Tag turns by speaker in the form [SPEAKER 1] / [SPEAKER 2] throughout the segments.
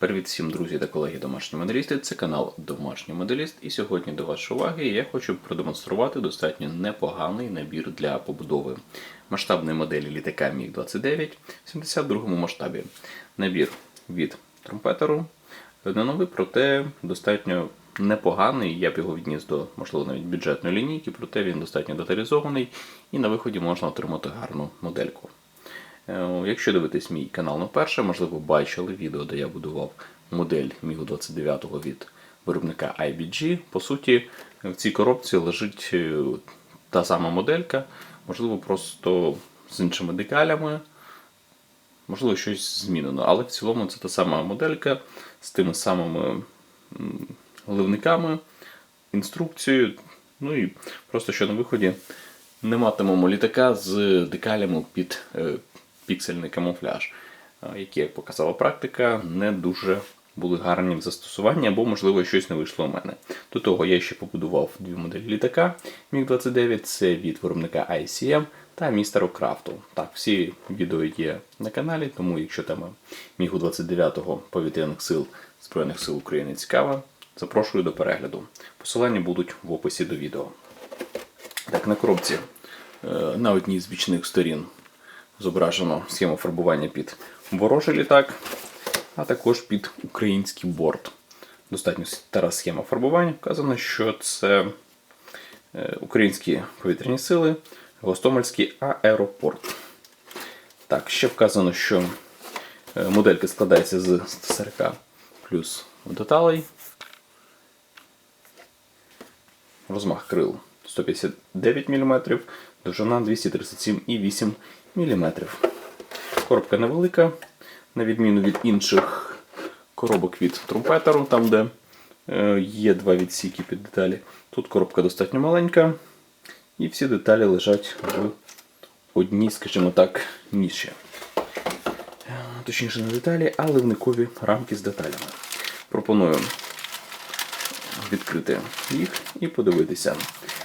[SPEAKER 1] Привіт всім друзі та колеги домашні моделісти. Це канал Домашній Моделіст. І сьогодні до вашої уваги я хочу продемонструвати достатньо непоганий набір для побудови масштабної моделі літака Міг-29 в 72 масштабі. Набір від тромпетеру. Не новий, проте достатньо непоганий. Я б його відніс до, можливо, навіть бюджетної лінійки, проте він достатньо деталізований і на виході можна отримати гарну модельку. Е, Якщо дивитесь мій канал на перше, можливо, бачили відео, де я будував модель Мігу 29 від виробника IBG. По суті, в цій коробці лежить е, та сама моделька, можливо, просто з іншими декалями, можливо, щось змінено. Але в цілому це та сама моделька з тими самими ливниками, інструкцією. Ну і просто що на виході не матимемо літака з декалями під е, піксельний камуфляж, е, які, як показала практика, не дуже були гарні в застосуванні, або, можливо, щось не вийшло у мене. До того я ще побудував дві моделі літака Міг-29, це від виробника ICM та містеру Крафту. Так, всі відео є на каналі, тому якщо тема Мігу 29-го повітряних сил Збройних сил України цікава, запрошую до перегляду. Посилання будуть в описі до відео. Так, на коробці е, на одній з бічних сторін зображено схему фарбування під ворожий літак, а також під український борт. Достатньо стара схема фарбування. Вказано, що це е, українські повітряні сили, Гостомельський аеропорт. Так, ще вказано, що е, моделька складається з 140 плюс деталей. Розмах крил 159 мм, довжина 237,8 мм. Коробка невелика, на відміну від інших коробок від трумпетеру, там де е, є два відсіки під деталі. Тут коробка достатньо маленька, і всі деталі лежать в одній, скажімо так, ніші. Точніше, не деталі, а ливникові рамки з деталями. Пропоную відкрити їх і подивитися.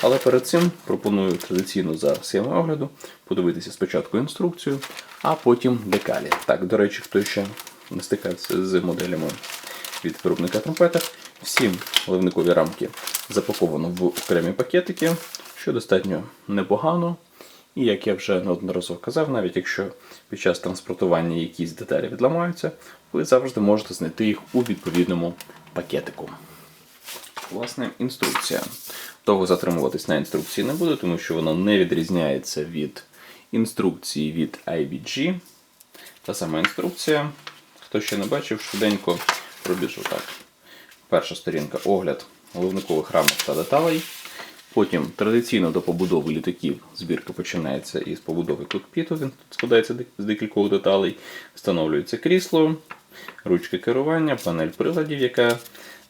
[SPEAKER 1] Але перед цим пропоную традиційно за схемою огляду подивитися спочатку інструкцію, а потім декалі. Так, до речі, хто ще не стикався з моделями від виробника тромпета, всі ливникові рамки запаковано в окремі пакетики, що достатньо непогано. І як я вже неодноразово казав, навіть якщо під час транспортування якісь деталі відламаються, ви завжди можете знайти їх у відповідному пакетику. Власне, інструкція. Довго затримуватись на інструкції не буду, тому що вона не відрізняється від інструкції від IBG. Та сама інструкція. Хто ще не бачив, швиденько пробіжу так. Перша сторінка огляд головникових рамок та деталей. Потім традиційно до побудови літаків збірка починається із побудови кокпіту. Він тут складається з декількох деталей. Встановлюється крісло, ручки керування, панель приладів, яка,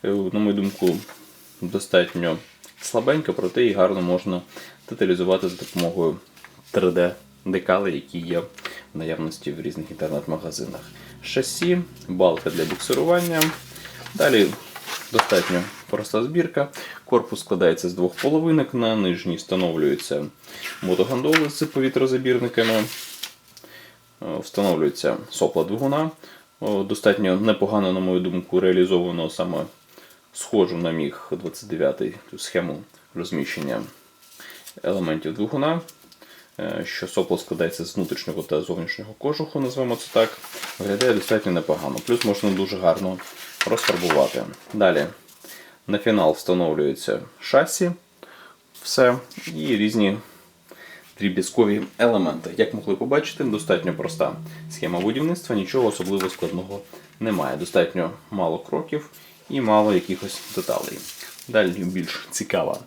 [SPEAKER 1] е, на мою думку, достатньо слабенька, проте і гарно можна деталізувати за допомогою 3D-декалей, які є в наявності в різних інтернет-магазинах. Шасі, балка для буксирування. Далі достатньо проста збірка. Корпус складається з двох половинок. На нижній встановлюються мотогандоли з повітрозабірниками. Е, Встановлюється сопла двигуна. Достатньо непогано, на мою думку, реалізовано саме схожу на міг 29 цю схему розміщення елементів двигуна. Е, Що сопло складається з внутрішнього та зовнішнього кожуху, назвемо це так, виглядає достатньо непогано. Плюс можна дуже гарно розфарбувати. Далі на фінал встановлюється шасі, все і різні дріб'язкові елементи. Як могли побачити, достатньо проста схема будівництва, нічого особливо складного немає. Достатньо мало кроків і мало якихось деталей. Далі більш цікава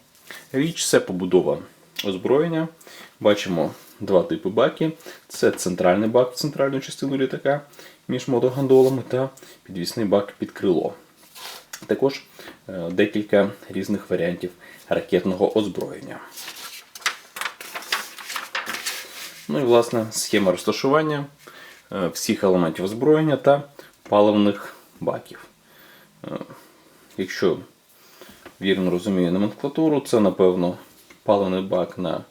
[SPEAKER 1] річ це побудова озброєння. Бачимо два типи баки. Це центральний бак центральну частину літака між мотогандолами та підвісний бак під крило. Також е, декілька різних варіантів ракетного озброєння. Ну і власне схема розташування е, всіх елементів озброєння та паливних баків. Е, Якщо вірно розумію номенклатуру, це напевно паливний бак на е,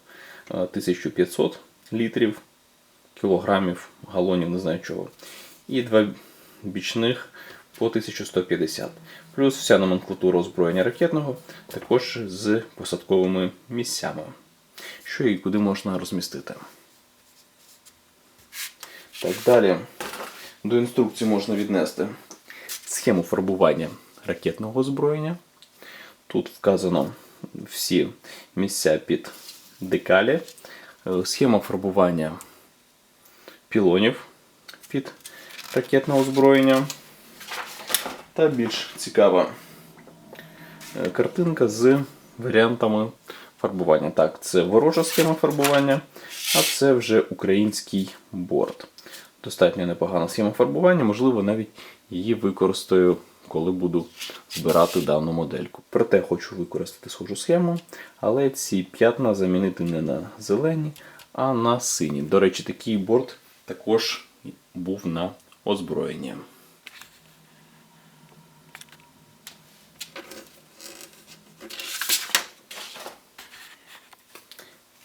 [SPEAKER 1] 1500 літрів, кілограмів, галонів, не знаю чого. І два бічних по 1150. Плюс вся номенклатура озброєння ракетного також з посадковими місцями, що і куди можна розмістити. Так, далі до інструкції можна віднести схему фарбування ракетного озброєння. Тут вказано всі місця під декалі, е, схема фарбування пілонів під ракетне озброєння. Та більш цікава е, картинка з варіантами фарбування. Так, це ворожа схема фарбування, а це вже український борт. Достатньо непогана схема фарбування, можливо, навіть її використаю, коли буду збирати дану модельку. Проте хочу використати схожу схему, але ці п'ятна замінити не на зелені, а на сині. До речі, такий борт також був на озброєнні.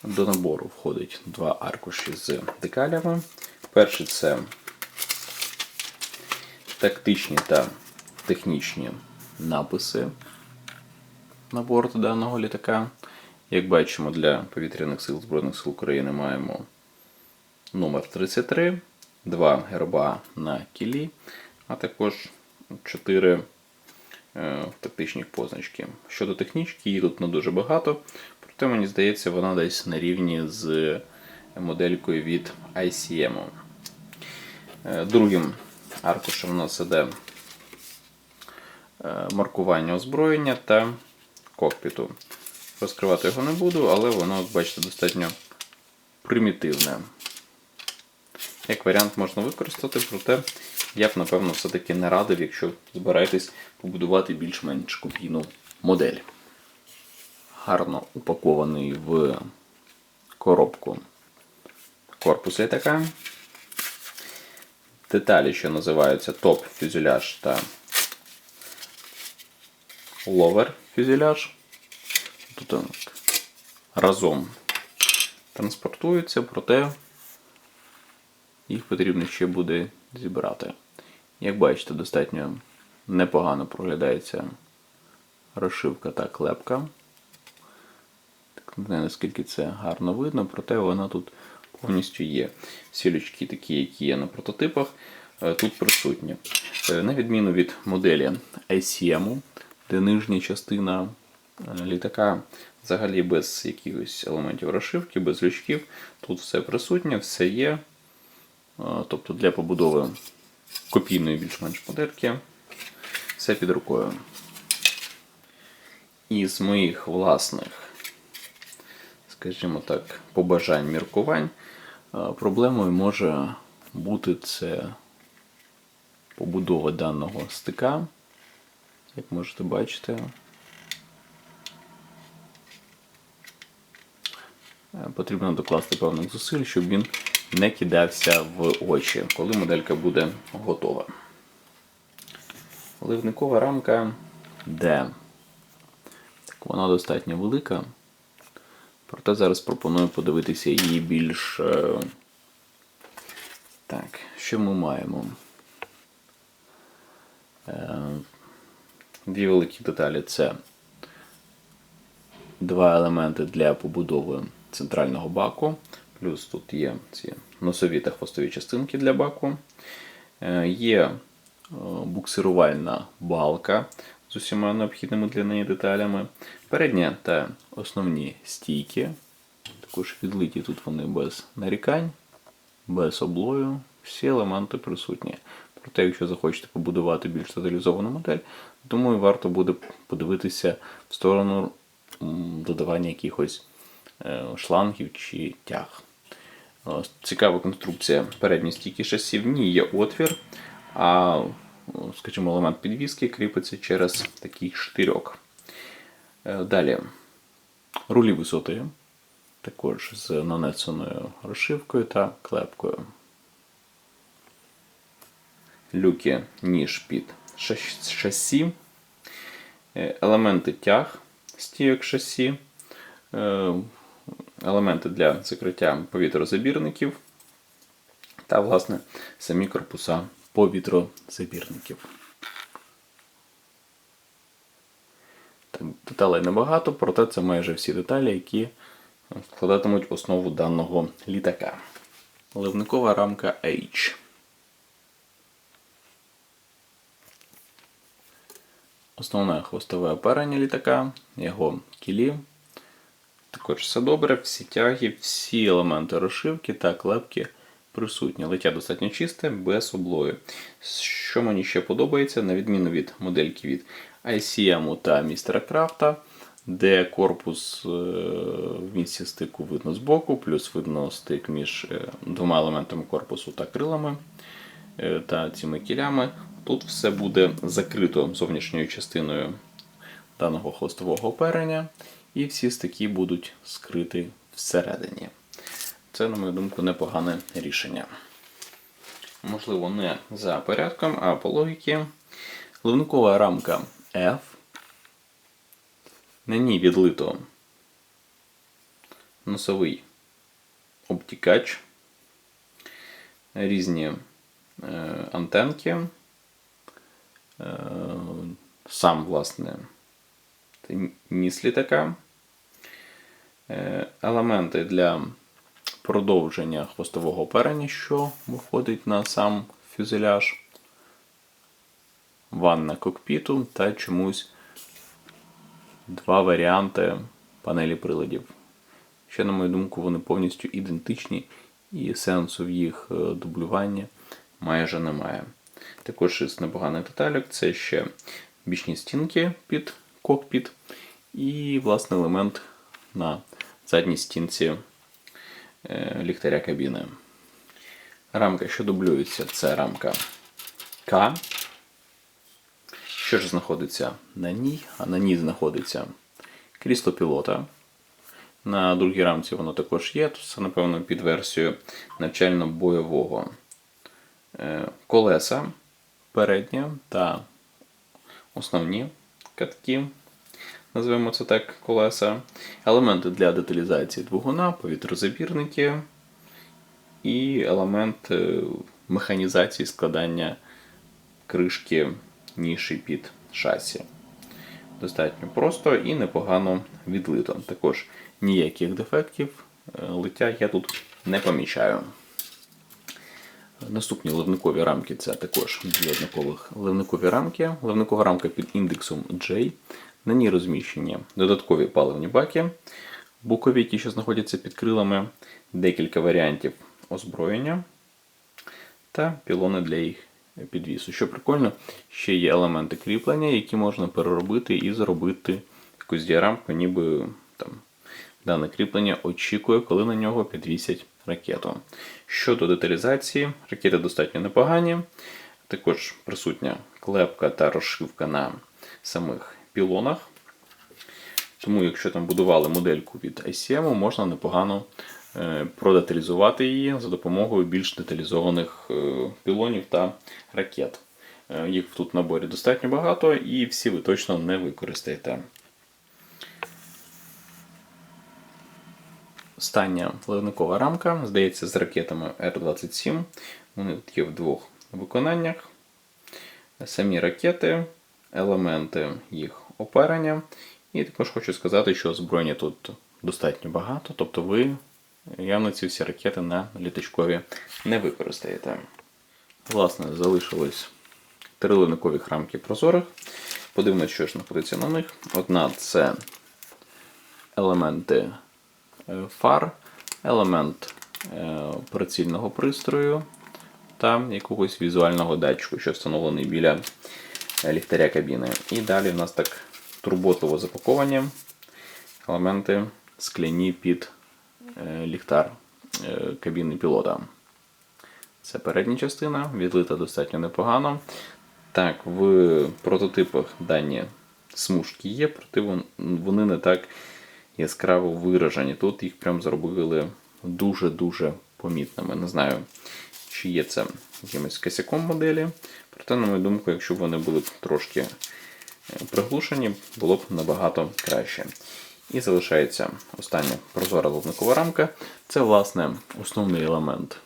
[SPEAKER 1] До набору входить два аркуші з декалями. Перший це тактичні та технічні написи на борт даного літака. Як бачимо, для повітряних сил Збройних сил України маємо номер 33, два герба на кілі, а також 4 е, тактичні позначки. Щодо технічки, її тут не дуже багато, проте мені здається, вона десь на рівні з моделькою від ICM. Е, Другим аркушем у нас іде е, маркування озброєння та кокпіту. Розкривати його не буду, але воно, бачите, достатньо примітивне. Як варіант можна використати, проте я б, напевно, все-таки не радив, якщо збираєтесь побудувати більш-менш копійну модель. Гарно упакований в коробку корпус літака. Деталі, що називаються топ фюзеляж та ловер фюзеляж. Тут разом транспортуються, проте їх потрібно ще буде зібрати. Як бачите, достатньо непогано проглядається розшивка та клепка. Не наскільки це гарно видно, проте вона тут повністю є. Всі лючки, такі, які є на прототипах, е, тут присутні. Е, На відміну від моделі ICM, де нижня частина е, літака взагалі без якихось елементів розшивки, без лючків, тут все присутнє, все є. Тобто для побудови копійної більш-менш модельки все під рукою. Із моїх власних, скажімо так, побажань, міркувань, проблемою може бути це побудова даного стика, як можете бачити. Е, Потрібно докласти певних зусиль, щоб він не кидався в очі, коли моделька буде готова. Ливникова рамка. Так, вона достатньо велика. Проте зараз пропоную подивитися її більш. е, Так, що ми маємо? Е, Дві великі деталі це два елементи для побудови центрального баку. Плюс тут є ці носові та хвостові частинки для баку. Е, Є буксирувальна балка з усіма необхідними для неї деталями. Передня та основні стійки. Також відлиті тут вони без нарікань, без облою. Всі елементи присутні. Проте, якщо захочете побудувати більш деталізовану модель, думаю, варто буде подивитися в сторону додавання якихось е, шлангів чи тяг. Е, Цікава конструкція передньої стійки шасі. В ній є отвір, а скажімо, елемент підвіски кріпиться через такий штирьок. Е, Далі рулі висоти, також з нанесеною розшивкою та клепкою. Люки ніж під шас- шасі, Е, елементи тяг стійок шасі, е, елементи для закриття повітрозабірників та, власне, самі корпуса повітрозабірників. Деталей небагато, проте це майже всі деталі, які складатимуть основу даного літака. Ливникова рамка H. Основне хвостове оперення літака, його кілі. Також все добре, всі тяги, всі елементи розшивки та клепки присутні. Лиття достатньо чисте, без облою. Що мені ще подобається, на відміну від модельки від ICM та містера Крафта, де корпус е, в місці стику видно збоку, плюс видно стик між е, двома елементами корпусу та крилами е, та цими кілями. Тут все буде закрито зовнішньою частиною даного хвостового оперення, і всі стики будуть скриті всередині. Це, на мою думку, непогане рішення. Можливо, не за порядком, а по логіки. Ливникова рамка F. На ній відлито носовий обтікач, різні е, антенки, е, сам, власне, ніс літака, е, елементи для продовження хвостового оперення, що виходить на сам фюзеляж, ванна кокпіту та чомусь два варіанти панелі приладів. Ще, на мою думку, вони повністю ідентичні і сенсу в їх е, дублюванні майже немає. Також із непоганих деталек це ще бічні стінки під кокпіт і, власне, елемент на задній стінці е, ліхтаря кабіни. Рамка, що дублюється, це рамка К. Що ж знаходиться на ній? А на ній знаходиться крісло пілота. На другій рамці воно також є. Це, напевно, під версію навчально-бойового е, колеса передні та основні катки, називаємо це так, колеса, елементи для деталізації двигуна, повітрозабірники і елемент е, механізації складання кришки ніші під шасі. Достатньо просто і непогано відлито. Також ніяких дефектів е, лиття я тут не помічаю. Наступні ливникові рамки це також дві однакових ливникові рамки. Ливникова рамка під індексом J. На ній розміщені додаткові паливні баки, букові, які ще знаходяться під крилами, декілька варіантів озброєння та пілони для їх підвісу. Що прикольно, ще є елементи кріплення, які можна переробити і зробити якусь діарамку, ніби там дане кріплення очікує, коли на нього підвісять ракету. Щодо деталізації, ракети достатньо непогані. Також присутня клепка та розшивка на самих пілонах. Тому, якщо там будували модельку від ICM, можна непогано продеталізувати її за допомогою більш деталізованих е, пілонів та ракет. Е, їх тут в наборі достатньо багато і всі ви точно не використаєте. Остання пливникова рамка, здається, з ракетами R-27. Вони тут є в двох виконаннях. Самі ракети, елементи їх оперення. І також хочу сказати, що озброєння тут достатньо багато, тобто ви явно ці всі ракети на літачкові не використаєте. Власне, залишилось три линикових рамки прозорих. Подивимось, що ж знаходиться на них. Одна це елементи е, фар, елемент е, прицільного пристрою та якогось візуального датчику, що встановлений біля ліхтаря кабіни. І далі в нас так турботливо запаковані елементи скляні під е, ліхтар кабіни пілота. Це передня частина, відлита достатньо непогано. Так, в прототипах дані смужки є, проте вони не так яскраво виражені. Тут їх прям зробили дуже-дуже помітними. Не знаю, чи є це якимось косяком моделі. Проте, на мою думку, якщо б вони були б трошки е, приглушені, було б набагато краще. І залишається остання прозора вовникова рамка. Це, власне, основний елемент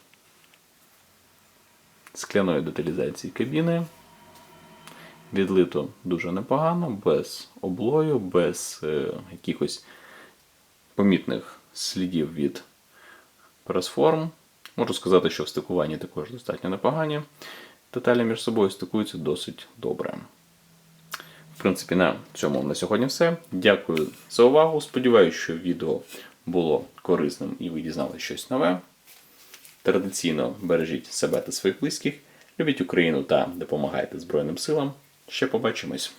[SPEAKER 1] скляної деталізації кабіни. Відлито дуже непогано, без облою, без е, якихось помітних слідів від пресформ. Можу сказати, що в стикуванні також достатньо непогані. Деталі між собою стикуються досить добре. В принципі, на цьому на сьогодні все. Дякую за увагу. Сподіваюся, що відео було корисним і ви дізналися щось нове. Традиційно бережіть себе та своїх близьких, любіть Україну та допомагайте Збройним силам. Ще побачимось!